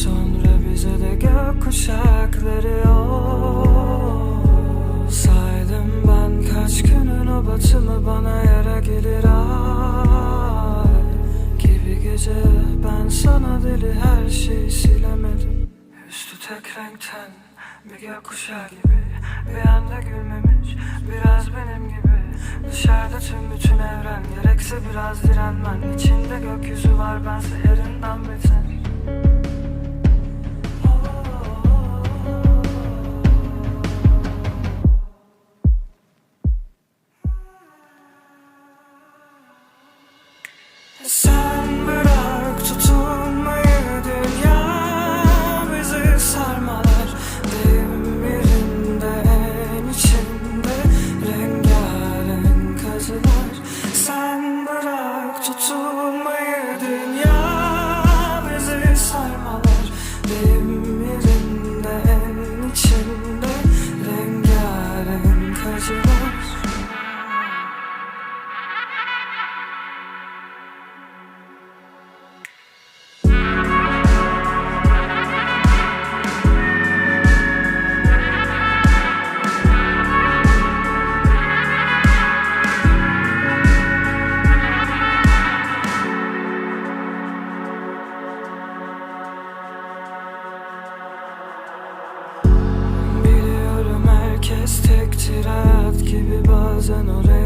Sonra bize de gök kuşakları Saydım ben kaç günün o batımı bana yara gelir ay Gibi gece. Ben sana deli her şeyi silemedim. Üstü tek renkten bir gök kuşağı gibi Bir anda gülmemiş biraz benim gibi. Dışarıda tüm bütün evren Gerekse biraz direnmen İçinde gökyüzü var bense yarından betin Sen bırak tutunmayı dünya bizi sarmalar. Demirinde en içinde rengarenk acılar. Sen bırak tutunmayı dünya bizi sarmalar. Demirinde Herkes tek tirat gibi bazen oraya